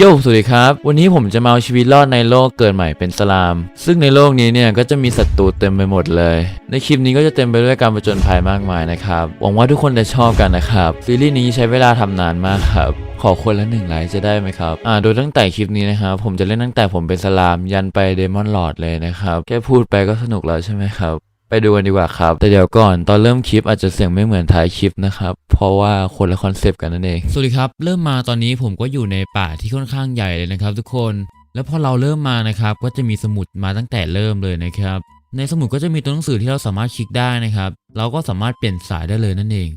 โยสวัสดีครับ วันนี้ผมจะมาเอาชีวิตรอดในโลกเกิดใหม่เป็นสลาม ซึ่งในโลกนี้เนี่ยก็จะมีศัตรูเต็มไปหมดเลย ในคลิปนี้ก็จะเต็มไปด้วยการผจญภัยมากมายนะครับ หวังว่าทุกคนจะชอบกันนะครับซีรีส์นี้ใช้เวลาทำนานมากครับ ขอคนละหนึ่งไลค์จะได้ไหมครับ อ่า โดยตั้งแต่คลิปนี้นะครับ ผมจะเล่นตั้งแต่ผมเป็นสลาม ยันไปเดมอนลอดเลยนะครับ แค่พูดไปก็สนุกแล้วใช่ไหมครับ ไปดูกันดีกว่าครับ แต่เดี๋ยวก่อนตอนเริ่มคลิปอาจจะเสียงไม่เหมือนท้ายคลิปนะครับ เพราะว่าคนละคอนเซปต์กันนั่นเอง สวัสดีครับ เริ่มมาตอนนี้ผมก็อยู่ในป่าที่ค่อนข้างใหญ่เลยนะครับ ทุกคน แล้วพอเราเริ่มมานะครับ ก็จะมีสมุดมาตั้งแต่เริ่มเลยนะครับ ในสมุดก็จะมีตัวหนังสือที่เราสามารถคลิกได้นะครับ เราก็สามารถเปลี่ยนสายได้เลยนั่นเอง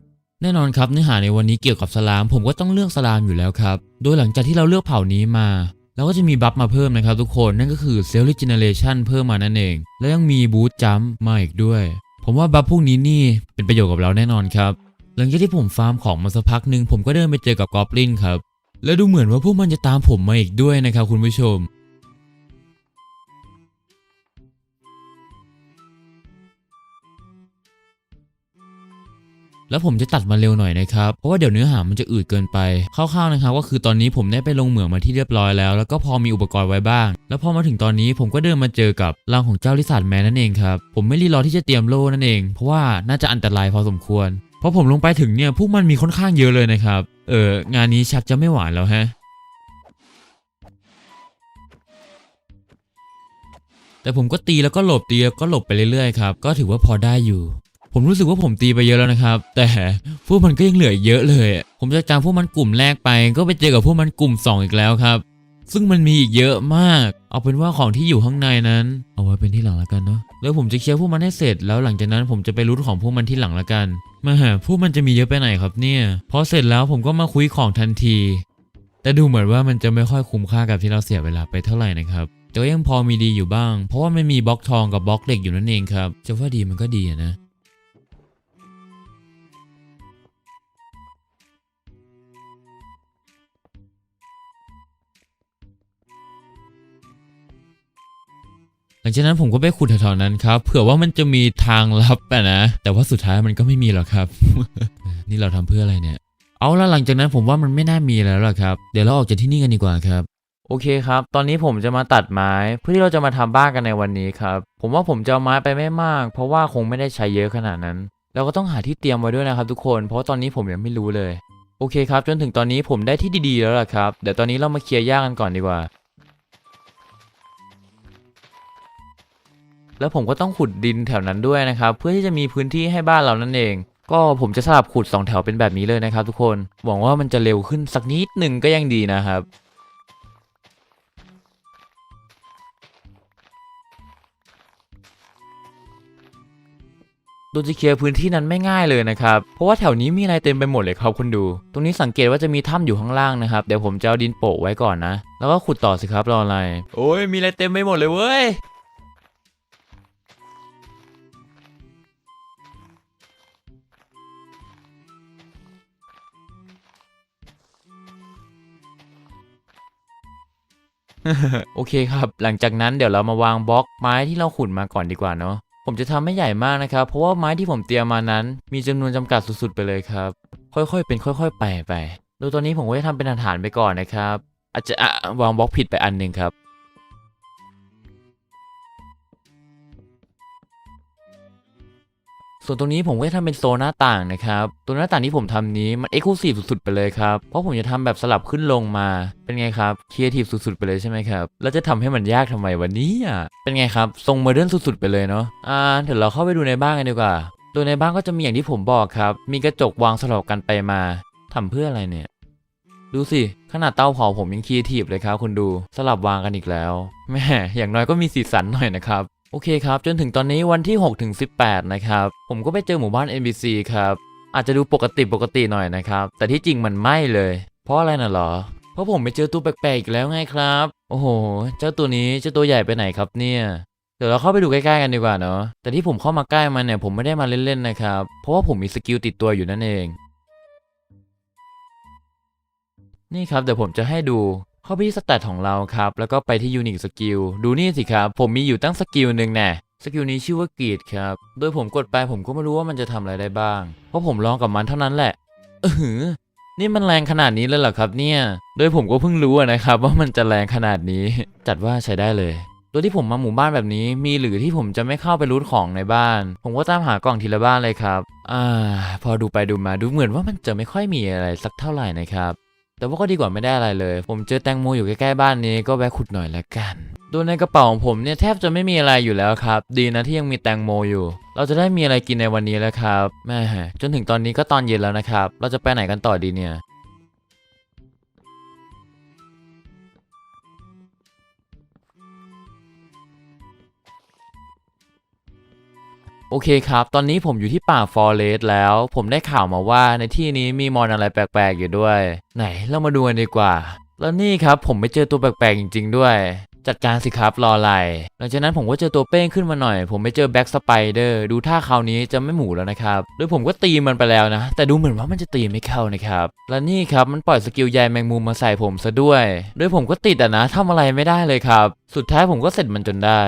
แน่นอนครับเนื้อหาในวันนี้เกี่ยวกับสลาม ผมก็ต้องเลือกสลามอยู่แล้วครับ โดยหลังจากที่เราเลือกเผ่านี้มา แล้วก็จะมีบัฟมาเพิ่มนะครับทุกคนนั่นก็คือเซลล์ g ิ n เนเรชันเพิ่มมานั่นเอง แล้วยังมีบูทจัมมาอีกด้วย ผมว่าบัฟพวกนี้นี่เป็นประโยชน์กับเราแน่นอนครับหลังจากที่ผมฟาร์มของมาสักพักหนึ่งผมก็เดินไปเจอกับกอบลินครับและดูเหมือนว่าพวกมันจะตามผมมาอีกด้วยนะครับคุณผู้ชม แล้วผมจะตัดมาเร็วหน่อยนะครับเพราะว่าเดี๋ยวเนื้อหามันจะอืดเกินไปคร่าวๆนะครับก็คือตอนนี้ผมได้ไปลงเหมืองมาที่เรียบร้อยแล้ว แล้วก็พอมีอุปกรณ์ไว้บ้าง แล้วพอมาถึงตอนนี้ผมก็เดินมาเจอกับรังของเจ้าลิซาร์ดแมนนั่นเองครับผมไม่รีรอที่จะเตรียมโล่นั่นเอง เพราะว่าน่าจะอันตรายพอสมควรพอผมลงไปถึงเนี่ยพวกมันมีค่อนข้างเยอะเลยนะครับเอองานนี้ชักจะไม่หวานแล้วฮะแต่ผมก็ตีแล้วก็หลบตีแล้วก็หลบไปเรื่อยๆครับ ก็ถือว่าพอได้อยู่ ผมรู้สึกว่าผมตีไปเยอะแล้วนะครับ แต่พวกมันก็ยังเหลือเยอะเลย ผมจะจำพวกมันกลุ่มแรกไป ก็ไปเจอกับพวกมันกลุ่ม 2 อีกแล้วครับ ซึ่งมันมีอีกเยอะมาก เอาเป็นว่าของที่อยู่ข้างในนั้น เอาไว้เป็นที่หลังแล้วกันเนาะแล้วผมจะเคลียร์พวกมันให้เสร็จแล้วหลังจากนั้นผมจะไปรูทของพวกมันที่หลังแล้วกันมาหาพวกมันจะมีเยอะไปไหนครับเนี่ยพอเสร็จแล้วผมก็มาคุยของทันที แต่ดูเหมือนว่ามันจะไม่ค่อยคุ้มค่ากับที่เราเสียเวลาไปเท่าไหร่นะครับแต่ก็ยังพอมีดีอยู่บ้าง เพราะว่ามันมีบล็อกทองกับบล็อกเหล็กอยู่นั่นเองครับ จะว่าดีมันก็ดีนะ หลังจากนั้นผมก็ไปขุดแถวๆนั้นครับเผื่อว่ามันจะมีทางลับอะนะ แต่ว่าสุดท้ายมันก็ไม่มีหรอกครับ นี่เราทำเพื่ออะไรเนี่ย เอาละหลังจากนั้นผมว่ามันไม่น่ามีแล้วล่ะครับ เดี๋ยวเราออกจากที่นี่กันดีกว่าครับโอเคครับ ตอนนี้ผมจะมาตัดไม้เพื่อที่เราจะมาทำบ้านกันในวันนี้ครับ ผมว่าผมจะเอาไม้ไปไม่มาก เพราะว่าคงไม่ได้ใช้เยอะขนาดนั้น เราก็ต้องหาที่เตรียมไว้ด้วยนะครับทุกคน เพราะตอนนี้ผมยังไม่รู้เลย โอเคครับ จนถึงตอนนี้ผมได้ที่ดีๆแล้วล่ะครับ เดี๋ยวตอนนี้เรามาเคลียร์หญ้ากันก่อนดีกว่า แล้วผมก็ต้องขุดดินแถวนั้นด้วยนะครับ เพื่อที่จะมีพื้นที่ให้บ้านเรานั่นเอง ก็ผมจะสลับขุดสองแถวเป็นแบบนี้เลยนะครับ ทุกคน หวังว่ามันจะเร็วขึ้นสักนิดหนึ่งก็ยังดีนะครับโดยจะเคลียร์พื้นที่นั้นไม่ง่ายเลยนะครับ เพราะว่าแถวนี้มีอะไรเต็มไปหมดเลยครับคุณดู ตรงนี้สังเกตว่าจะมีถ้ำอยู่ข้างล่างนะครับ เดี๋ยวผมจะเอาดินโปะไว้ก่อนนะ แล้วก็ขุดต่อสิครับรออะไร โอ้ยมีอะไรเต็มไปหมดเลยเว้ย โอเคครับ หลังจากนั้นเดี๋ยวเรามาวางบล็อกไม้ที่เราขุดมาก่อนดีกว่าเนาะผมจะทำไม่ใหญ่มากนะครับ เพราะว่าไม้ที่ผมเตรียมมานั้น มีจำนวนจำกัดสุดๆไปเลยครับ ค่อยๆ เป็นค่อยๆ ไปไปโดยตอนนี้ผมก็จะทำเป็นฐานๆไปก่อนนะครับ อาจจะวางบล็อกผิดไปอันหนึ่งครับ ส่วนตรงนี้ผมก็จะทำเป็นโซนหน้าต่างนะครับ ตัวหน้าต่างที่ผมทำนี้มันเอกลูซีฟสุดๆไปเลยครับ เพราะผมจะทำแบบสลับขึ้นลงมา เป็นไงครับครีเอทีฟสุดๆไปเลยใช่ไหมครับ แล้วจะทำให้มันยากทำไมวันนี้อะ เป็นไงครับ ทรงโมเดิร์นสุดๆไปเลยเนาะ อ่า เดี๋ยวเราเข้าไปดูในบ้านกันดีกว่าโดยในบ้านก็จะมีอย่างที่ผมบอกครับ มีกระจกวางสลับกันไปมาทำเพื่ออะไรเนี่ย ดูสิ ขนาดเตาเผาผมยังครีเอทีฟเลยครับคุณดู สลับวางกันอีกแล้ว แม่ อย่างน้อยก็มีสีสันหน่อยนะครับ โอเคครับ จนถึงตอนนี้วันที่6ถึง18 นะครับ ผมก็ไปเจอหมู่บ้าน NPC ครับ อาจจะดูปกติปกติหน่อยนะครับ แต่ที่จริงมันไม่เลย เพราะอะไรน่ะเหรอ เพราะผมไปเจอตัวแปลกๆอีกแล้วไงครับ โอ้โห เจ้าตัวนี้เจ้าตัวใหญ่ไปไหนครับเนี่ยเดี๋ยวเราเข้าไปดูใกล้ๆกันดีกว่าเนาะ แต่ที่ผมเข้ามาใกล้มันเนี่ยผมไม่ได้มาเล่นๆนะครับ เพราะว่าผมมีสกิลติดตัวอยู่นั่นเอง นี่ครับเดี๋ยวผมจะให้ดู เข้าไปที่สแตทของเราครับ แล้วก็ไปที่ยูนิคสกิลดูนี่สิครับ ผมมีอยู่ตั้งสกิลหนึ่งแน่สกิลนี้ชื่อว่ากรีดครับ โดยผมกดไปผมก็ไม่รู้ว่ามันจะทำอะไรได้บ้าง เพราะผมลองกับมันเท่านั้นแหละเออหือนี่มันแรงขนาดนี้เลยเหรอครับเนี่ย โดยผมก็เพิ่งรู้นะครับ ว่ามันจะแรงขนาดนี้ จัดว่าใช้ได้เลย โดยที่ผมมาหมู่บ้านแบบนี้ มีหรือที่ผมจะไม่เข้าไปรูทของในบ้าน ผมก็ตามหากล่องทีละบ้านเลยครับ อ่า พอดูไปดูมาดูเหมือนว่ามันจะไม่ค่อยมีอะไรสักเท่าไหร่นะครับ แต่ว่าก็ดีกว่าไม่ได้อะไรเลย ผมเจอแตงโมอยู่ใกล้ๆบ้านนี้ก็แวะขุดหน่อยละกันโดยในกระเป๋าของผมเนี่ยแทบจะไม่มีอะไรอยู่แล้วครับ ดีนะที่ยังมีแตงโมอยู่ เราจะได้มีอะไรกินในวันนี้แล้วครับแม่จนถึงตอนนี้ก็ตอนเย็นแล้วนะครับ เราจะไปไหนกันต่อดีเนี่ย โอเคครับ ตอนนี้ผมอยู่ที่ป่าฟอเรสต์แล้ว ผมได้ข่าวมาว่าในที่นี้มีมอนอะไรแปลกๆอยู่ด้วย ไหนเรามาดูกันดีกว่า แล้วนี่ครับผมไปเจอตัวแปลกๆจริง ๆ ด้วย จัดการสิครับรออะไรหลังจากนั้นผมก็เจอตัวเป้งขึ้นมาหน่อย ผมไปเจอแบ็กสไปเดอร์ดูท่าคราวนี้จะไม่หมูแล้วนะครับโดยผมก็ตีมันไปแล้วนะ แต่ดูเหมือนว่ามันจะตีไม่เข้านะครับ และนี่ครับมันปล่อยสกิลใยแมงมุมมาใส่ผมซะด้วยโดยผมก็ติดอะนะทำอะไรไม่ได้เลยครับ สุดท้ายผมก็เสร็จมันจนได้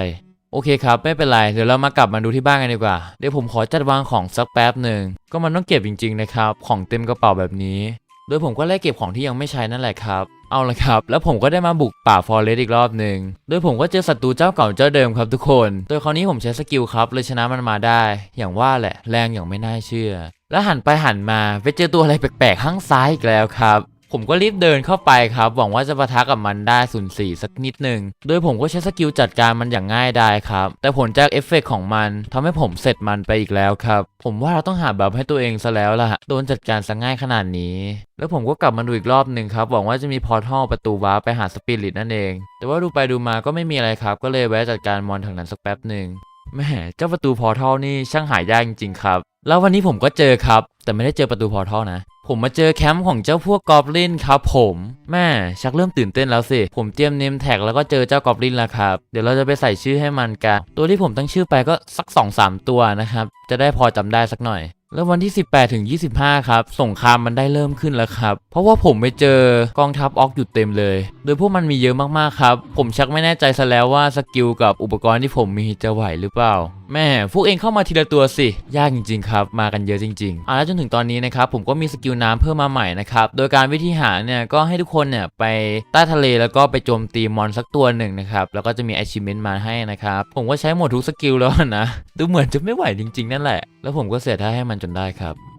โอเคครับ ไม่เป็นไร เดี๋ยวเรามากลับมาดูที่บ้านกันดีกว่า เดี๋ยวผมขอจัดวางของสักแป๊บหนึ่ง ก็มันต้องเก็บจริง ๆ นะครับ ของเต็มกระเป๋าแบบนี้ โดยผมก็ไล่เก็บของที่ยังไม่ใช้นั่นแหละครับ เอาละครับ แล้วผมก็ได้มาบุกป่าฟอเรสต์อีกรอบหนึ่ง โดยผมก็เจอศัตรูเจ้าเก่าเจ้าเดิมครับทุกคน โดยคราวนี้ผมใช้สกิลครับเลยชนะมันมาได้ อย่างว่าแหละ แรงอย่างไม่น่าเชื่อ แล้วหันไปหันมาไปเจอตัวอะไรแปลกๆข้างซ้ายอีกแล้วครับ ผมก็รีบเดินเข้าไปครับ หวังว่าจะปะทะกับมันได้ศูนย์สี่สักนิดหนึ่งโดยผมก็ใช้สกิลจัดการมันอย่างง่ายดายครับ แต่ผลจากเอฟเฟกต์ของมันทำให้ผมเสร็จมันไปอีกแล้วครับ ผมว่าเราต้องหาบัฟให้ตัวเองซะแล้วล่ะ โดนจัดการซะง่ายขนาดนี้ แล้วผมก็กลับมาดูอีกรอบหนึ่งครับ หวังว่าจะมีพอร์ทัลประตูวาร์ปไปหาสปิริตนั่นเอง แต่ว่าดูไปดูมาก็ไม่มีอะไรครับ ก็เลยแวะจัดการมอนทางนั้นสักแป๊บหนึ่ง แหม่เจ้าประตูพอทัลนี่ช่างหายากจริงๆครับ แล้ววันนี้ผมก็เจอครับ แต่ไม่ได้เจอประตูพอทัลนะ ผมมาเจอแคมป์ของเจ้าพวกกอบลินครับ ผมแม่ชักเริ่มตื่นเต้นแล้วสิ ผมเตรียมเนมแท็กแล้วก็เจอเจ้ากอบลินแล้วครับ เดี๋ยวเราจะไปใส่ชื่อให้มันกัน ตัวที่ผมตั้งชื่อไปก็สัก2-3ตัวนะครับ จะได้พอจำได้สักหน่อย แล้ววันที่ 18ถึง25 ครับ สงครามมันได้เริ่มขึ้นแล้วครับ เพราะว่าผมไปเจอกองทัพออกอยู่เต็มเลย โดยพวกมันมีเยอะมากๆครับ ผมชักไม่แน่ใจซะแล้วว่าสกิลกับอุปกรณ์ที่ผมมีจะไหวหรือเปล่า แม่พวกเองเข้ามาทีละตัวสิ ยากจริงๆครับมากันเยอะจริงๆอะแล้วจนถึงตอนนี้นะครับผมก็มีสกิลน้ำเพิ่มมาใหม่นะครับโดยการวิธีหาเนี่ยก็ให้ทุกคนเนี่ยไปใต้ทะเลแล้วก็ไปโจมตีมอนสักตัวหนึ่งนะครับแล้วก็จะมี achievement มาให้นะครับผมก็ใช้หมดทุกสกิลแล้วนะดูเหมือนจะไม่ไหวจริงๆนั่นแหละ แล้วผมก็เสียท่าให้มันจนได้ครับ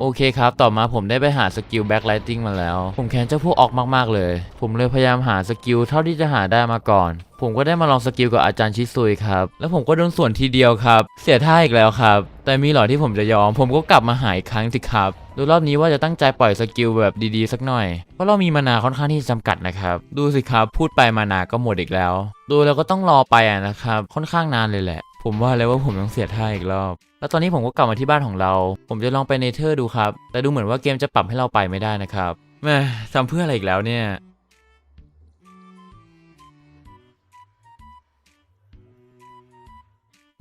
โอเคครับ ต่อมาผมได้ไปหาสกิลแบ็คไลติงมาแล้ว ผมแค้นเจ้าพวกออกมากๆเลย ผมเลยพยายามหาสกิลเท่าที่จะหาได้มาก่อน ผมก็ได้มาลองสกิลกับอาจารย์ชิซุยครับ แล้วผมก็โดนส่วนทีเดียวครับ เสียท่าอีกแล้วครับ แต่มีหรอที่ผมจะยอม ผมก็กลับมาหาอีกครั้งสิครับดยรอบนี้ว่าจะตั้งใจปล่อยสกิลแบบดีๆสักหน่อย เพราะเรามีมานาค่อนข้างที่จะจำกัดนะครับ ดูสิครับ พูดไปมานาก็หมดอีกแล้ว ดูแล้วก็ต้องรอไปอะนะครับ ค่อนข้างนานเลยแหละ ผมว่าแล้วว่าผมต้องเสียท่าอีกรอบ แล้วตอนนี้ผมก็กลับมาที่บ้านของเรา ผมจะลองไปเนเธอร์ดูครับ แต่ดูเหมือนว่าเกมจะปรับให้เราไปไม่ได้นะครับแม่ทำเพื่ออะไรอีกแล้วเนี่ย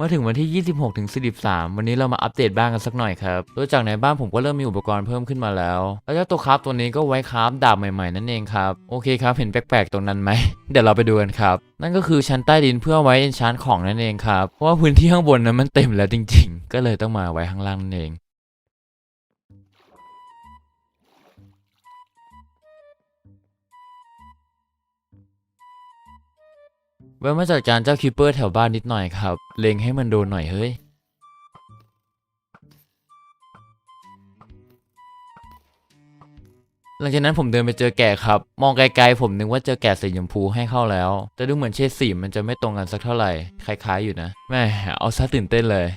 มาถึงวันที่ 26ถึง43 วันนี้เรามาอัปเดตบ้านกันสักหน่อยครับโดยจากในบ้านผมก็เริ่มมีอุปกรณ์เพิ่มขึ้นมาแล้ว แล้วเจ้าตัวคราฟตัวนี้ก็ไว้คราฟดาบใหม่ๆนั่นเองครับ โอเคครับ เห็นแปลกๆตรงนั้นไหม เดี๋ยวเราไปดูกันครับ นั่นก็คือชั้นใต้ดินเพื่อไว้เอนชานของนั่นเองครับ เพราะว่าพื้นที่ข้างบนนั้นมันเต็มแล้วจริง ๆ ก็เลยต้องมาไว้ข้างล่างนั่นเอง ว้มาจัดการเจ้าคิปเปอร์แถวบ้านนิดหน่อยครับ เล็งให้มันโดนหน่อยเฮ้ย หลังจากนั้นผมเดินไปเจอแกะครับ มองไกลๆผมนึกว่าเจอแกะสีชมพูให้เข้าแล้ว แต่ดูเหมือนเฉดสีมันจะไม่ตรงกันสักเท่าไหร่ คล้ายๆอยู่นะ แม่เอาซะตื่นเต้นเลย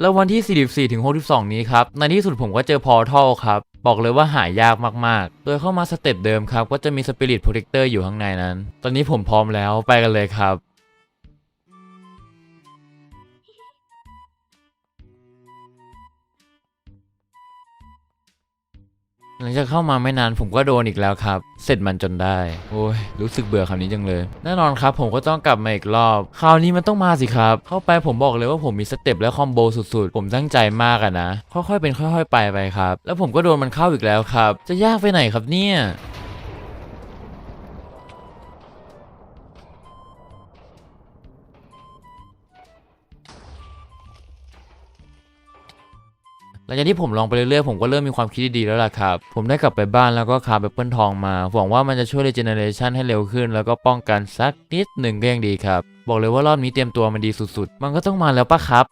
แล้ววันที่ 44ถึง62 นี้ครับ ในที่สุดผมก็เจอพอร์ทัลครับ บอกเลยว่าหายากมากๆ โดยเข้ามาสเต็ปเดิมครับ ก็จะมีสปิริตโปรเทคเตอร์อยู่ข้างในนั้น ตอนนี้ผมพร้อมแล้วไปกันเลยครับ หลังจากเข้ามาไม่นานผมก็โดนอีกแล้วครับ เสร็จมันจนได้ โอ้ย รู้สึกเบื่อคำนี้จังเลย แน่นอนครับผมก็ต้องกลับมาอีกรอบ คราวนี้มันต้องมาสิครับ เข้าไปผมบอกเลยว่าผมมีสเต็ปและคอมโบสุดๆ ผมตั้งใจมากอะนะ ค่อยๆเป็นค่อย ๆ ไปไปครับ แล้วผมก็โดนมันเข้าอีกแล้วครับ จะยากไปไหนครับเนี่ย หลังจากที่ผมลองไปเรื่อยๆ ผมก็เริ่มมีความคิดดีๆแล้วล่ะครับ ผมได้กลับไปบ้านแล้วก็คาบแอปเปิลทองมาหวังว่ามันจะช่วยรีเจเนเรชันให้เร็วขึ้น แล้วก็ป้องกันสักนิดหนึ่งก็ยังดีครับ บอกเลยว่ารอบนี้เตรียมตัวมาดีสุดๆ มันก็ต้องมาแล้วปะครับ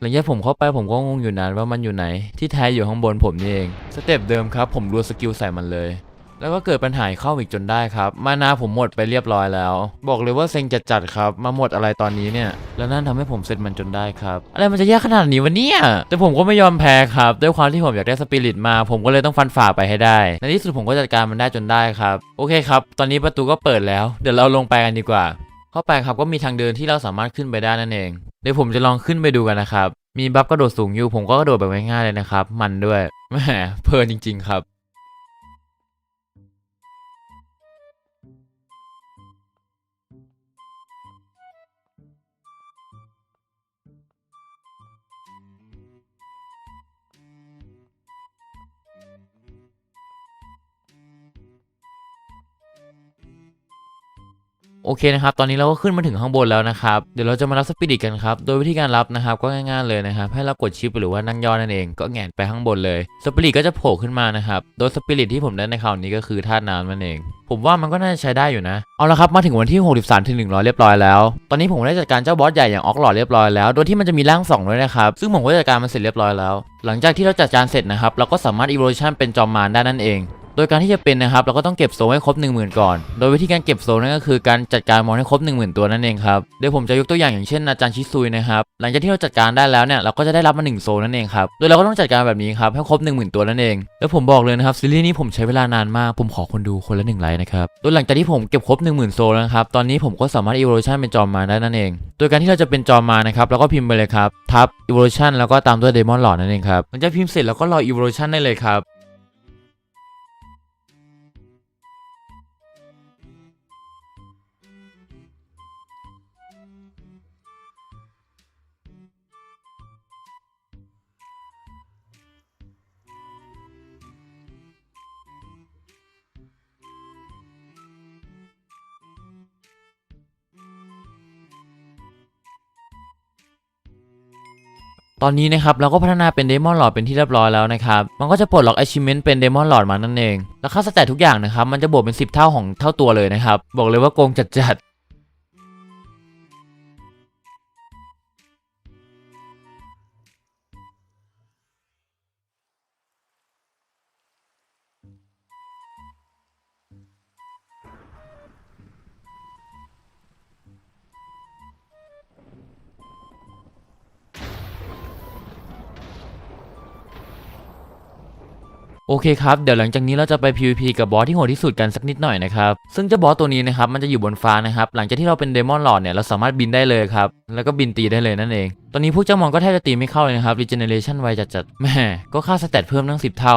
หลังจากผมเข้าไปผมก็งงอยู่นานว่ามันอยู่ไหน ที่แท้อยู่ข้างบนผมนี่เอง สเต็ปเดิมครับ ผมรัวสกิลใส่มันเลย แล้วก็เกิดปัญหาเข้าอีกจนได้ครับ มานาผมหมดไปเรียบร้อยแล้ว บอกเลยว่าเซ็งจัดจัดครับ มาหมดอะไรตอนนี้เนี่ย แล้วนั่นทำให้ผมเสร็จมันจนได้ครับ อะไรมันจะยากขนาดนี้วะเนี่ย แต่ผมก็ไม่ยอมแพ้ครับ ด้วยความที่ผมอยากได้สปิริตมา ผมก็เลยต้องฟันฝ่าไปให้ได้ ในที่สุดผมก็จัดการมันได้จนได้ครับ โอเคครับ ตอนนี้ประตูก็เปิดแล้ว เดี๋ยวเราลงไปกันดีกว่า เข้าไปครับก็มีทางเดินที่เราสามารถขึ้นไปได้นั่นเอง เดี๋ยวผมจะลองขึ้นไปดูกันนะครับ มีบัฟกระโดดสูงอยู่ ผมก็กระโดดแบบง่ายๆเลยนะครับ มันด้วยแหมเพลินจริง ๆ ครับ โอเคนะครับ ตอนนี้เราก็ขึ้นมาถึงข้างบนแล้วนะครับ เดี๋ยวเราจะมารับสปิริตกันครับ โดยวิธีการรับนะครับก็ง่ายๆเลยนะครับ ให้เรากดชิปหรือว่านั่งย่อนั่นเอง ก็แงนไปข้างบนเลย สปิริตก็จะโผล่ขึ้นมานะครับ โดยสปิริตที่ผมได้ในคราวนี้ก็คือธาตุน้ำนั่นเอง ผมว่ามันก็น่าจะใช้ได้อยู่นะ เอาละครับมาถึงวันที่ 63ถึง100 เรียบร้อยแล้ว ตอนนี้ผมได้จัดการเจ้าบอสใหญ่อย่างออกหลอดเรียบร้อยแล้ว โดยที่มันจะมีร่างสองด้วยนะครับ ซึ่งผมก็จัดการมันเสร็จเรียบร้อยแล้ว หลังจากที่เราจัดการเสร็จนะครับ เราก็สามารถ evolution เป็นจอมมารได้นั่นเอง โดยการที่จะเป็นนะครับเราก็ต้องเก็บโซลให้ครบ 10,000 ก่อน โดยวิธีการเก็บโซลนั่นก็คือการจัดการมอนให้ครบ 10,000 ตัวนั่นเองครับเดี๋ยวผมจะยกตัวอย่างอย่างเช่นอาจารย์ชิซุยนะครับหลังจากที่เราจัดการได้แล้วเนี่ยเราก็จะได้รับมา1โซลนั่นเองครับโดยเราก็ต้องจัดการแบบนี้ครับให้ครบ 10,000 ตัวนั่นเองแล้วผมบอกเลยนะครับซีรีส์นี้ผมใช้เวลานานมากผมขอคนดูคนละ1ไลค์นะครับโดยหลังจากที่ผมเก็บครบ 10,000 โซลแล้วนะครับตอนนี้ผมก็สามารถ evolution เป็นจอมมาได้นั่นเอง โดยการที่เราจะเป็นจอมมานะครับเราก็พิมพ์ไปเลยครับทับ evolution แล้วก็ตามด้วย demon lord นั่นเองครับหลังจากพิมพ์เสร็จเราก็รอ evolution ได้เลยครับ ตอนนี้นะครับเราก็พัฒนาเป็นเดมอนหลอดเป็นที่เรียบร้อยแล้วนะครับ มันก็จะปลดล็อก achievement เป็นเดมอนหลอดมานั่นเอง แล้วค่าสแตททุกอย่างนะครับ มันจะบวกเป็น 10 เท่าของเท่าตัวเลยนะครับ บอกเลยว่าโกงจัด โอเคครับ เดี๋ยวหลังจากนี้เราจะไป PVP กับบอสที่โหดที่สุดกันสักนิดหน่อยนะครับ ซึ่งเจ้าบอสตัวนี้นะครับมันจะอยู่บนฟ้านะครับ หลังจากที่เราเป็นเดมอนหลอดเนี่ยเราสามารถบินได้เลยครับ แล้วก็บินตีได้เลยนั่นเอง ตอนนี้พวกเจ้ามอนก็แทบจะตีไม่เข้าเลยนะครับ Regeneration ไวจัดๆแหม่ก็ค่าสเตตเพิ่มตั้ง 10 เท่า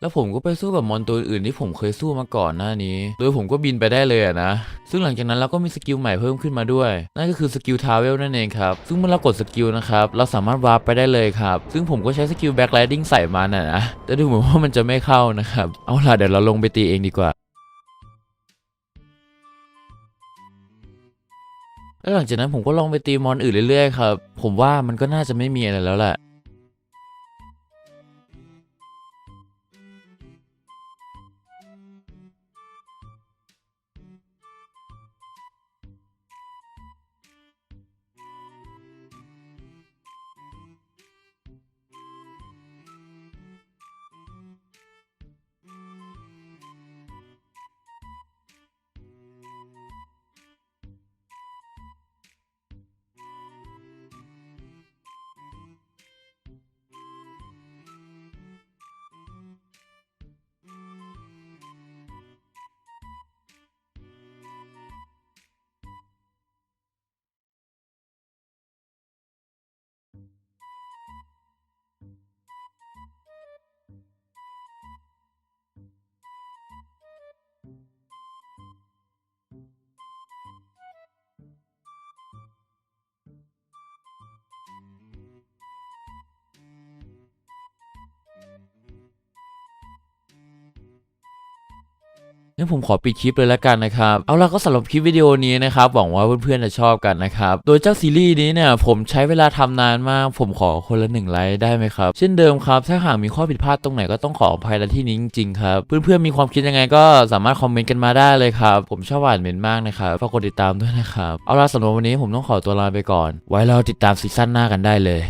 แล้วผมก็ไปสู้กับมอนตัวอื่นที่ผมเคยสู้มาก่อนหน้านี้ โดยผมก็บินไปได้เลยอะนะ ซึ่งหลังจากนั้นเราก็มีสกิลใหม่เพิ่มขึ้นมาด้วย นั่นก็คือสกิลทาวเวลนั่นเองครับ ซึ่งเมื่อเรากดสกิลนะครับ เราสามารถวาร์ปไปได้เลยครับ ซึ่งผมก็ใช้สกิลแบ็คไลดิ้งใส่มันอะนะ แต่ดูเหมือนว่ามันจะไม่เข้านะครับ เอาล่ะเดี๋ยวเราลงไปตีเองดีกว่าแล้วหลังจากนั้นผมก็ลองไปตีมอนอื่นเรื่อยๆครับ ผมว่ามันก็น่าจะไม่มีอะไรแล้วแหละ งั้นผมขอปิดคลิปเลยละกันนะครับ เอาล่ะก็สำหรับคลิปวิดีโอนี้นะครับ หวังว่าเพื่อนๆจะชอบกันนะครับ โดยเจ้าซีรีส์นี้เนี่ยผมใช้เวลาทำนานมาก ผมขอคนละหนึ่งไลค์ได้ไหมครับ เช่นเดิมครับ ถ้าหากมีข้อผิดพลาดตรงไหนก็ต้องขออภัยณที่นี้จริงๆครับ เพื่อนๆมีความคิดยังไงก็สามารถคอมเมนต์กันมาได้เลยครับ ผมชอบอ่านเมนต์มากนะครับ ฝากกดติดตามด้วยนะครับ เอาล่ะสำหรับวันนี้ผมต้องขอตัวลาไปก่อน ไว้เราติดตามซีซั่นหน้ากันได้เลย